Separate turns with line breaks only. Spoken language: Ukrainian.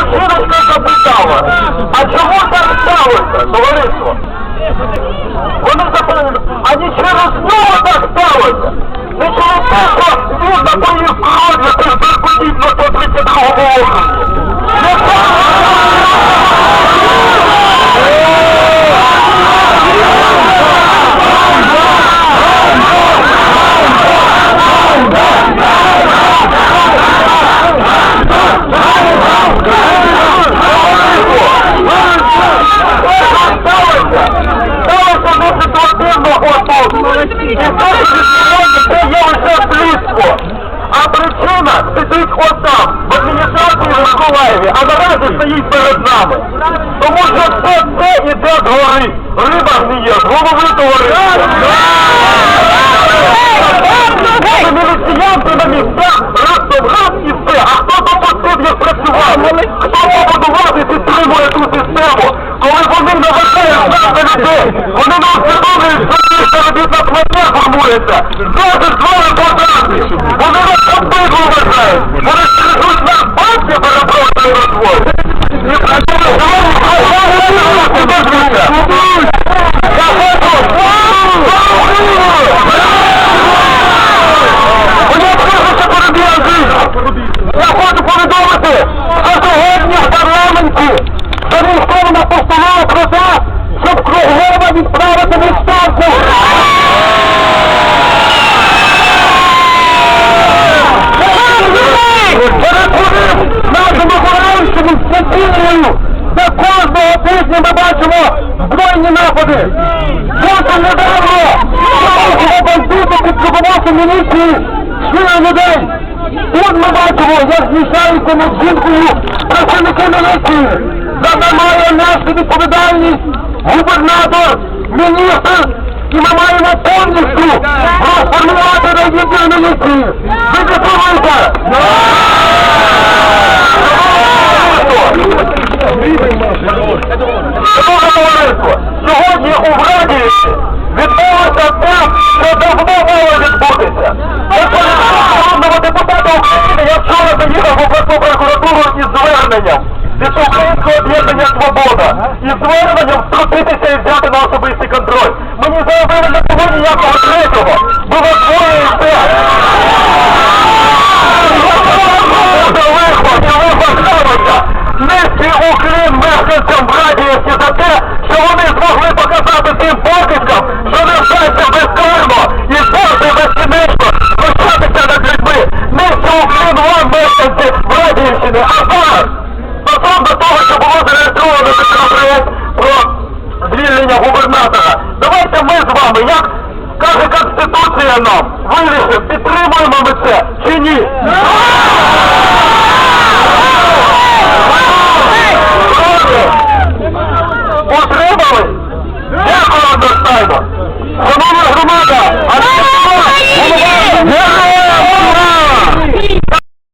Жіночка запитала, а чому так сталося, товариство? Вони запитали, а не через нього так сталося? Не через те, що він напоїв кров'ю Миколаєві, стоїть перед нами. Тому що все це іде з гори. Риба гниє, з голови товариства. Міліціянти на місцях, раптом раз і все. А хто допустив їх працювати? Хто побудував і підтримує ту систему? Коли вони наважають нас на людей, вони не усвідомлюють, що їх заробітна платня формується. Зараз з вами подати. Вони йшли на людей. Тут ми бачимо, як знищаються над жінкою працівники міліції. За це має нести відповідальність губернатор, міністр, і ми маємо повністю розформувати райвідділ міліції. Ви підтримуєте? Зверненням від Українського об'єднання Свобода і зверненням втрутитися і взяти no?